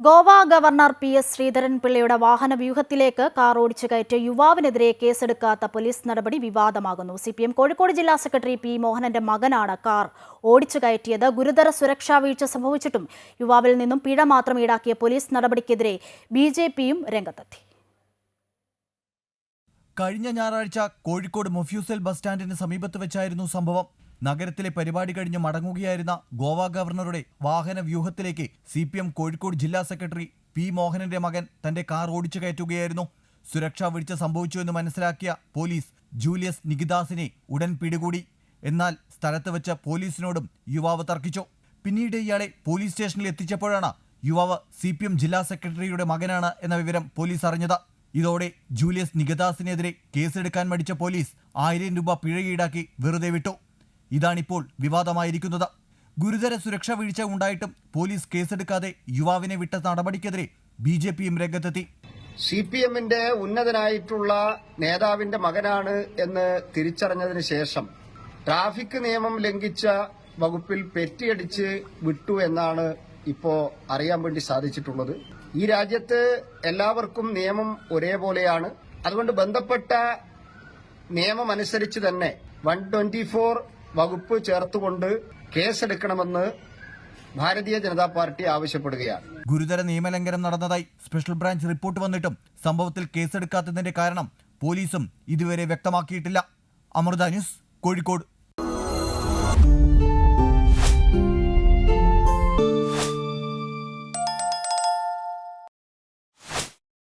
Goa governor P S ശ്രീധരൻപിള്ളയുടെ വാഹന വ്യൂഹത്തിലേക്ക് കാർ ഓടിച്ചു കയറ്റിയ യുവാവിനെതിരെ കേസെടുക്കാത്ത പോലീസ് നടപടി വിവാദമാകുന്നു. സി കോഴിക്കോട് ജില്ലാ സെക്രട്ടറി പി മോഹനന്റെ മകനാണ് കാർ ഓടിച്ചു കയറ്റിയത്. ഗുരുതര സുരക്ഷാ വീഴ്ച സംഭവിച്ചിട്ടും യുവാവിൽ നിന്നും പിഴ മാത്രം ഈടാക്കിയ പോലീസ് നടപടിക്കെതിരെ ബി രംഗത്തെത്തി. കഴിഞ്ഞ ഞായറാഴ്ച കോഴിക്കോട് മൊഫ്യൂസൽ ബസ് സ്റ്റാൻഡിന് സമീപത്ത് വെച്ചായിരുന്നു സംഭവം. നഗരത്തിലെ പരിപാടി കഴിഞ്ഞ് മടങ്ങുകയായിരുന്ന ഗോവ ഗവർണറുടെ വാഹന വ്യൂഹത്തിലേക്ക് സി പി എം കോഴിക്കോട് ജില്ലാ സെക്രട്ടറി പി മോഹനന്റെ മകൻ തന്റെ കാർ ഓടിച്ചു കയറ്റുകയായിരുന്നു. സുരക്ഷാ വീഴ്ച സംഭവിച്ചുവെന്ന് മനസ്സിലാക്കിയ പോലീസ് ജൂലിയസ് നികിദാസിനെ ഉടൻ പിടികൂടി. എന്നാൽ സ്ഥലത്ത് വെച്ച് പോലീസിനോടും യുവാവ് തർക്കിച്ചു. പിന്നീട് ഇയാളെ പോലീസ് സ്റ്റേഷനിൽ എത്തിച്ചപ്പോഴാണ് യുവാവ് സി ജില്ലാ സെക്രട്ടറിയുടെ മകനാണ് എന്ന വിവരം പോലീസ് അറിഞ്ഞത്. ഇതോടെ ജൂലിയസ് നികദാസിനെതിരെ കേസെടുക്കാൻ മടിച്ച പോലീസ് ആയിരം രൂപ പിഴ ഈടാക്കി വെറുതെ വിട്ടു. ഇതാണിപ്പോൾ വിവാദമായിരിക്കുന്നത്. ഗുരുതര സുരക്ഷാ വീഴ്ച ഉണ്ടായിട്ടും പോലീസ് കേസെടുക്കാതെ യുവാവിനെ വിട്ട നടപടിക്കെതിരെ ബി ജെ പിയും രംഗത്തെത്തി. സി പി എമ്മിന്റെ ഉന്നതനായിട്ടുള്ള നേതാവിന്റെ മകനാണ് എന്ന് തിരിച്ചറിഞ്ഞതിന് ശേഷം ട്രാഫിക് നിയമം ലംഘിച്ച വകുപ്പിൽ പെറ്റിയടിച്ച് വിട്ടു എന്നാണ് ഇപ്പോ അറിയാൻ വേണ്ടി സാധിച്ചിട്ടുള്ളത്. ഈ രാജ്യത്ത് എല്ലാവർക്കും നിയമം ഒരേപോലെയാണ്. അതുകൊണ്ട് ബന്ധപ്പെട്ട നിയമം അനുസരിച്ച് തന്നെ വൺ ട്വന്റി ഫോർ വകുപ്പ് ചേർത്തുകൊണ്ട് കേസെടുക്കണമെന്ന് ഭാരതീയ ജനതാ പാർട്ടി ആവശ്യപ്പെടുകയാണ്. ഗുരുതര നിയമലംഘനം നടന്നതായി സ്പെഷ്യൽ ബ്രാഞ്ച് റിപ്പോർട്ട് വന്നിട്ടും സംഭവത്തിൽ കേസെടുക്കാത്തതിന്റെ കാരണം പോലീസും ഇതുവരെ വ്യക്തമാക്കിയിട്ടില്ല. അമൃത ന്യൂസ് കോഴിക്കോട്.